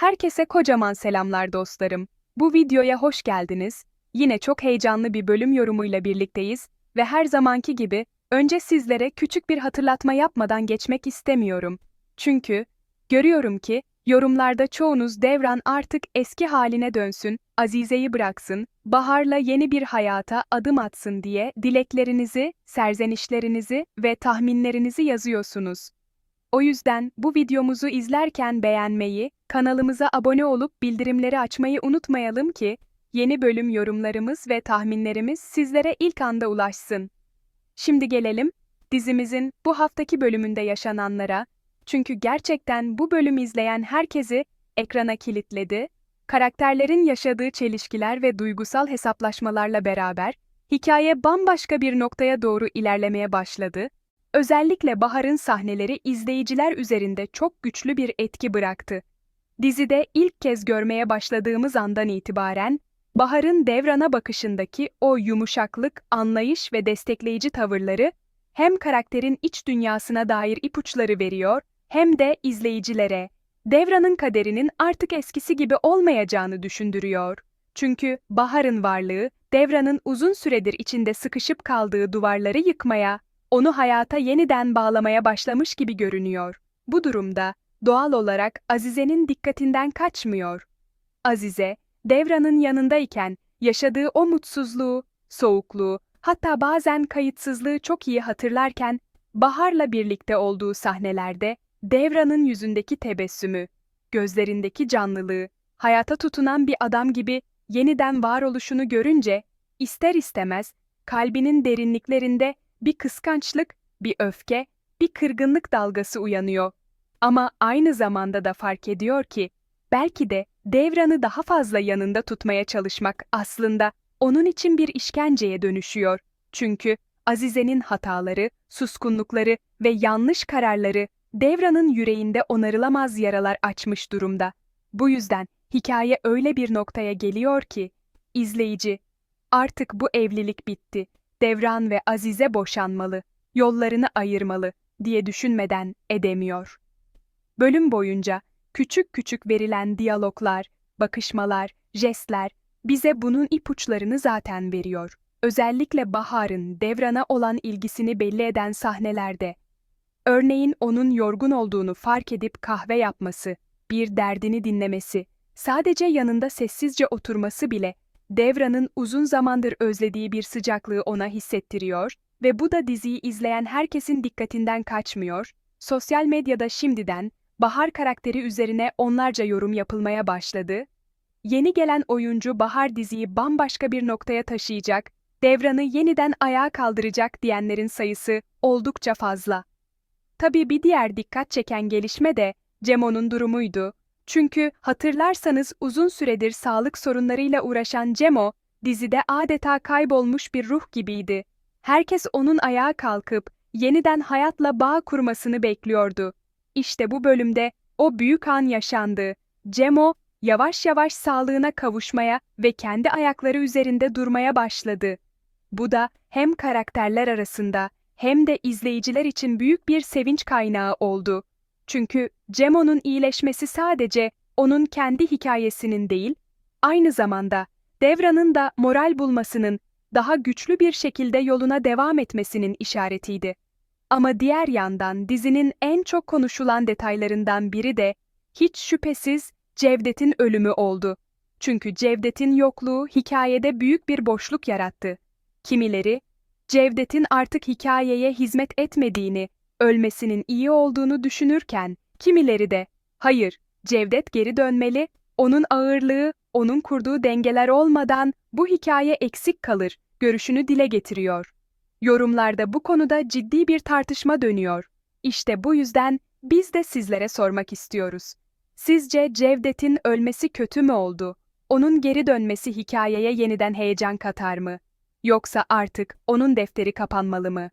Herkese kocaman selamlar dostlarım. Bu videoya hoş geldiniz. Yine çok heyecanlı bir bölüm yorumuyla birlikteyiz ve her zamanki gibi önce sizlere küçük bir hatırlatma yapmadan geçmek istemiyorum. Çünkü görüyorum ki yorumlarda çoğunuz Devran artık eski haline dönsün, Azize'yi bıraksın, Bahar'la yeni bir hayata adım atsın diye dileklerinizi, serzenişlerinizi ve tahminlerinizi yazıyorsunuz. O yüzden bu videomuzu izlerken beğenmeyi, kanalımıza abone olup bildirimleri açmayı unutmayalım ki yeni bölüm yorumlarımız ve tahminlerimiz sizlere ilk anda ulaşsın. Şimdi gelelim dizimizin bu haftaki bölümünde yaşananlara. Çünkü gerçekten bu bölümü izleyen herkesi ekrana kilitledi. Karakterlerin yaşadığı çelişkiler ve duygusal hesaplaşmalarla beraber hikaye bambaşka bir noktaya doğru ilerlemeye başladı. Özellikle Bahar'ın sahneleri izleyiciler üzerinde çok güçlü bir etki bıraktı. Dizide ilk kez görmeye başladığımız andan itibaren Bahar'ın Devran'a bakışındaki o yumuşaklık, anlayış ve destekleyici tavırları hem karakterin iç dünyasına dair ipuçları veriyor hem de izleyicilere Devran'ın kaderinin artık eskisi gibi olmayacağını düşündürüyor. Çünkü Bahar'ın varlığı Devran'ın uzun süredir içinde sıkışıp kaldığı duvarları yıkmaya, onu hayata yeniden bağlamaya başlamış gibi görünüyor. Bu durumda doğal olarak Azize'nin dikkatinden kaçmıyor. Azize, Devran'ın yanındayken yaşadığı o mutsuzluğu, soğukluğu, hatta bazen kayıtsızlığı çok iyi hatırlarken Bahar'la birlikte olduğu sahnelerde Devran'ın yüzündeki tebessümü, gözlerindeki canlılığı, hayata tutunan bir adam gibi yeniden varoluşunu görünce ister istemez kalbinin derinliklerinde bir kıskançlık, bir öfke, bir kırgınlık dalgası uyanıyor. Ama aynı zamanda da fark ediyor ki belki de Devran'ı daha fazla yanında tutmaya çalışmak aslında onun için bir işkenceye dönüşüyor. Çünkü Azize'nin hataları, suskunlukları ve yanlış kararları Devran'ın yüreğinde onarılamaz yaralar açmış durumda. Bu yüzden hikaye öyle bir noktaya geliyor ki, izleyici, artık bu evlilik bitti, Devran ve Azize boşanmalı, yollarını ayırmalı diye düşünmeden edemiyor. Bölüm boyunca küçük küçük verilen diyaloglar, bakışmalar, jestler bize bunun ipuçlarını zaten veriyor. Özellikle Bahar'ın Devran'a olan ilgisini belli eden sahnelerde. Örneğin onun yorgun olduğunu fark edip kahve yapması, bir derdini dinlemesi, sadece yanında sessizce oturması bile Devran'ın uzun zamandır özlediği bir sıcaklığı ona hissettiriyor ve bu da diziyi izleyen herkesin dikkatinden kaçmıyor. Sosyal medyada şimdiden Bahar karakteri üzerine onlarca yorum yapılmaya başladı. Yeni gelen oyuncu Bahar diziyi bambaşka bir noktaya taşıyacak, Devran'ı yeniden ayağa kaldıracak diyenlerin sayısı oldukça fazla. Tabii bir diğer dikkat çeken gelişme de Cemo'nun durumuydu. Çünkü hatırlarsanız uzun süredir sağlık sorunlarıyla uğraşan Cemo, dizide adeta kaybolmuş bir ruh gibiydi. Herkes onun ayağa kalkıp yeniden hayatla bağ kurmasını bekliyordu. İşte bu bölümde o büyük an yaşandı. Cemo yavaş yavaş sağlığına kavuşmaya ve kendi ayakları üzerinde durmaya başladı. Bu da hem karakterler arasında hem de izleyiciler için büyük bir sevinç kaynağı oldu. Çünkü Cemo'nun iyileşmesi sadece onun kendi hikayesinin değil, aynı zamanda Devran'ın da moral bulmasının, daha güçlü bir şekilde yoluna devam etmesinin işaretiydi. Ama diğer yandan dizinin en çok konuşulan detaylarından biri de hiç şüphesiz Cevdet'in ölümü oldu. Çünkü Cevdet'in yokluğu hikayede büyük bir boşluk yarattı. Kimileri, Cevdet'in artık hikayeye hizmet etmediğini, ölmesinin iyi olduğunu düşünürken, kimileri de, hayır, Cevdet geri dönmeli, onun ağırlığı, onun kurduğu dengeler olmadan bu hikaye eksik kalır, görüşünü dile getiriyor. Yorumlarda bu konuda ciddi bir tartışma dönüyor. İşte bu yüzden biz de sizlere sormak istiyoruz. Sizce Cevdet'in ölmesi kötü mü oldu? Onun geri dönmesi hikayeye yeniden heyecan katar mı? Yoksa artık onun defteri kapanmalı mı?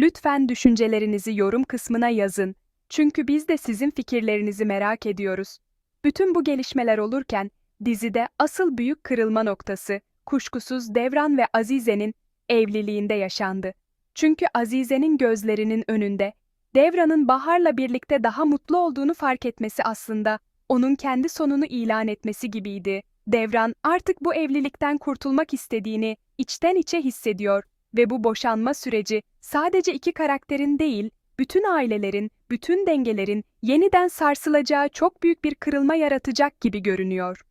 Lütfen düşüncelerinizi yorum kısmına yazın. Çünkü biz de sizin fikirlerinizi merak ediyoruz. Bütün bu gelişmeler olurken dizide asıl büyük kırılma noktası kuşkusuz Devran ve Azize'nin evliliğinde yaşandı. Çünkü Azize'nin gözlerinin önünde Devran'ın Bahar'la birlikte daha mutlu olduğunu fark etmesi aslında onun kendi sonunu ilan etmesi gibiydi. Devran artık bu evlilikten kurtulmak istediğini içten içe hissediyor ve bu boşanma süreci sadece iki karakterin değil, bütün ailelerin, bütün dengelerin yeniden sarsılacağı çok büyük bir kırılma yaratacak gibi görünüyor.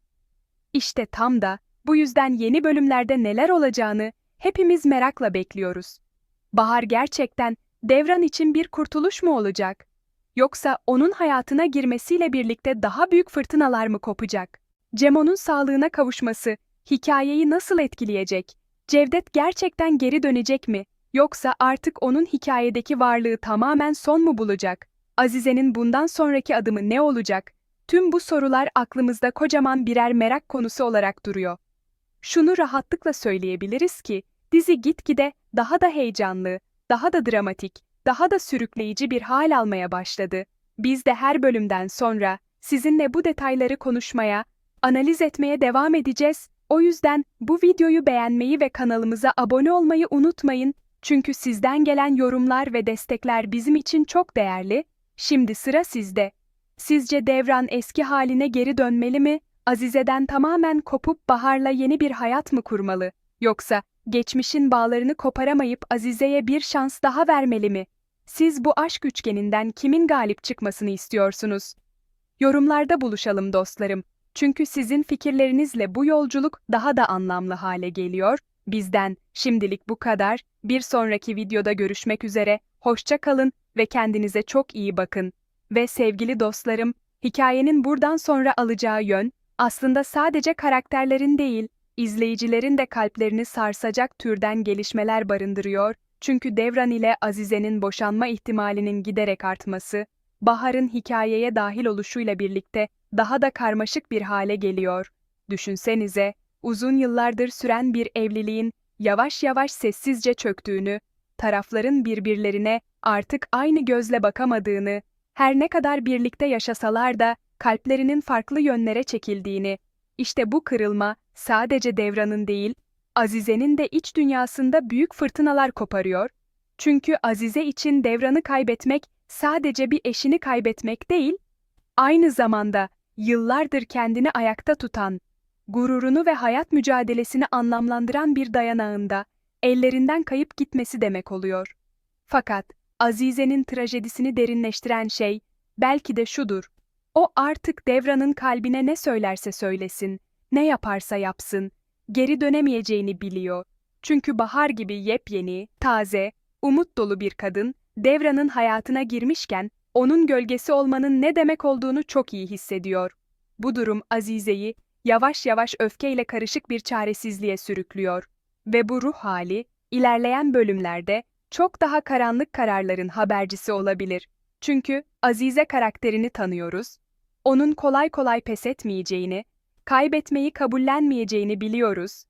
İşte tam da bu yüzden yeni bölümlerde neler olacağını hepimiz merakla bekliyoruz. Bahar gerçekten Devran için bir kurtuluş mu olacak? Yoksa onun hayatına girmesiyle birlikte daha büyük fırtınalar mı kopacak? Cemo'nun sağlığına kavuşması hikayeyi nasıl etkileyecek? Cevdet gerçekten geri dönecek mi? Yoksa artık onun hikayedeki varlığı tamamen son mu bulacak? Azize'nin bundan sonraki adımı ne olacak? Tüm bu sorular aklımızda kocaman birer merak konusu olarak duruyor. Şunu rahatlıkla söyleyebiliriz ki, dizi gitgide daha da heyecanlı, daha da dramatik, daha da sürükleyici bir hal almaya başladı. Biz de her bölümden sonra sizinle bu detayları konuşmaya, analiz etmeye devam edeceğiz. O yüzden bu videoyu beğenmeyi ve kanalımıza abone olmayı unutmayın. Çünkü sizden gelen yorumlar ve destekler bizim için çok değerli. Şimdi sıra sizde. Sizce Devran eski haline geri dönmeli mi? Azize'den tamamen kopup Bahar'la yeni bir hayat mı kurmalı? Yoksa geçmişin bağlarını koparamayıp Azize'ye bir şans daha vermeli mi? Siz bu aşk üçgeninden kimin galip çıkmasını istiyorsunuz? Yorumlarda buluşalım dostlarım. Çünkü sizin fikirlerinizle bu yolculuk daha da anlamlı hale geliyor. Bizden şimdilik bu kadar. Bir sonraki videoda görüşmek üzere. Hoşça kalın ve kendinize çok iyi bakın. Ve sevgili dostlarım, hikayenin buradan sonra alacağı yön aslında sadece karakterlerin değil, izleyicilerin de kalplerini sarsacak türden gelişmeler barındırıyor. Çünkü Devran ile Azize'nin boşanma ihtimalinin giderek artması, Bahar'ın hikayeye dahil oluşuyla birlikte daha da karmaşık bir hale geliyor. Düşünsenize, uzun yıllardır süren bir evliliğin yavaş yavaş sessizce çöktüğünü, tarafların birbirlerine artık aynı gözle bakamadığını, her ne kadar birlikte yaşasalar da kalplerinin farklı yönlere çekildiğini, işte bu kırılma sadece Devran'ın değil, Azize'nin de iç dünyasında büyük fırtınalar koparıyor. Çünkü Azize için Devran'ı kaybetmek sadece bir eşini kaybetmek değil, aynı zamanda yıllardır kendini ayakta tutan, gururunu ve hayat mücadelesini anlamlandıran bir dayanağında ellerinden kayıp gitmesi demek oluyor. Fakat Azize'nin trajedisini derinleştiren şey belki de şudur. O artık Devran'ın kalbine ne söylerse söylesin, ne yaparsa yapsın, geri dönemeyeceğini biliyor. Çünkü Bahar gibi yepyeni, taze, umut dolu bir kadın, Devran'ın hayatına girmişken, onun gölgesi olmanın ne demek olduğunu çok iyi hissediyor. Bu durum Azize'yi yavaş yavaş öfkeyle karışık bir çaresizliğe sürüklüyor. Ve bu ruh hali, ilerleyen bölümlerde çok daha karanlık kararların habercisi olabilir. Çünkü Azize karakterini tanıyoruz, onun kolay kolay pes etmeyeceğini, kaybetmeyi kabullenmeyeceğini biliyoruz